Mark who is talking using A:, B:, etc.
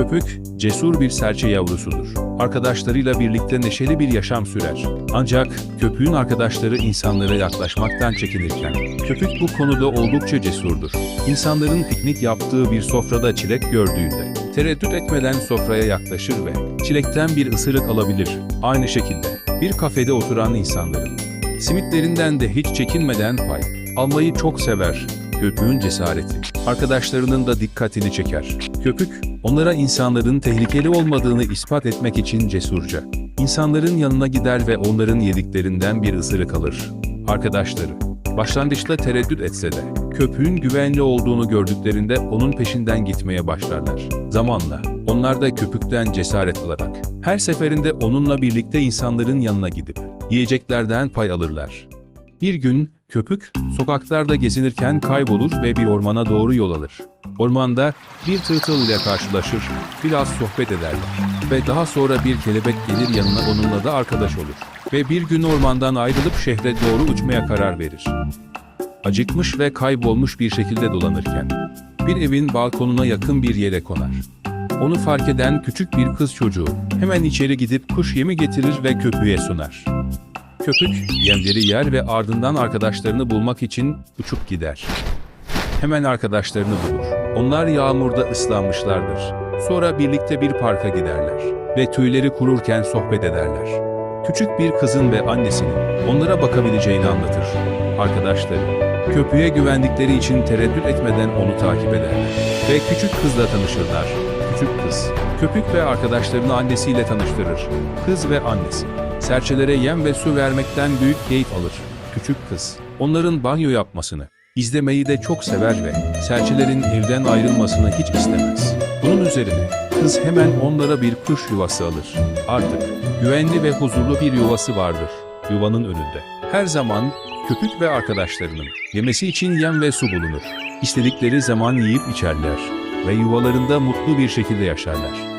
A: Köpük, cesur bir serçe yavrusudur. Arkadaşlarıyla birlikte neşeli bir yaşam sürer. Ancak köpüğün arkadaşları insanlara yaklaşmaktan çekinirken, köpük bu konuda oldukça cesurdur. İnsanların piknik yaptığı bir sofrada çilek gördüğünde, tereddüt etmeden sofraya yaklaşır ve çilekten bir ısırık alabilir. Aynı şekilde bir kafede oturan insanların simitlerinden de hiç çekinmeden pay almayı çok sever. Köpüğün cesareti, arkadaşlarının da dikkatini çeker. Köpük, onlara insanların tehlikeli olmadığını ispat etmek için cesurca. İnsanların yanına gider ve onların yediklerinden bir ısırık alır. Arkadaşları, başlangıçta tereddüt etse de, köpüğün güvenli olduğunu gördüklerinde onun peşinden gitmeye başlarlar. Zamanla, onlar da köpükten cesaret alarak, her seferinde onunla birlikte insanların yanına gidip, yiyeceklerden pay alırlar. Bir gün köpük sokaklarda gezinirken kaybolur ve bir ormana doğru yol alır. Ormanda bir tırtıl ile karşılaşır, biraz sohbet ederler ve daha sonra bir kelebek gelir yanına onunla da arkadaş olur. Ve bir gün ormandan ayrılıp şehre doğru uçmaya karar verir. Acıkmış ve kaybolmuş bir şekilde dolanırken bir evin balkonuna yakın bir yere konar. Onu fark eden küçük bir kız çocuğu hemen içeri gidip kuş yemi getirir ve köpüğe sunar. Köpük yemleri yer ve ardından arkadaşlarını bulmak için uçup gider. Hemen arkadaşlarını bulur. Onlar yağmurda ıslanmışlardır. Sonra birlikte bir parka giderler ve tüyleri kururken sohbet ederler. Küçük bir kızın ve annesinin onlara bakabileceğini anlatır. Arkadaşları köpüğe güvendikleri için tereddüt etmeden onu takip ederler ve küçük kızla tanışırlar. Küçük kız, köpük ve arkadaşlarını annesiyle tanıştırır. Kız ve annesi, serçelere yem ve su vermekten büyük keyif alır. Küçük kız, onların banyo yapmasını, izlemeyi de çok sever ve serçelerin evden ayrılmasını hiç istemez. Bunun üzerine kız hemen onlara bir kuş yuvası alır. Artık güvenli ve huzurlu bir yuvası vardır yuvanın önünde. Her zaman köpük ve arkadaşlarının yemesi için yem ve su bulunur. İstedikleri zaman yiyip içerler ve yuvalarında mutlu bir şekilde yaşarlar.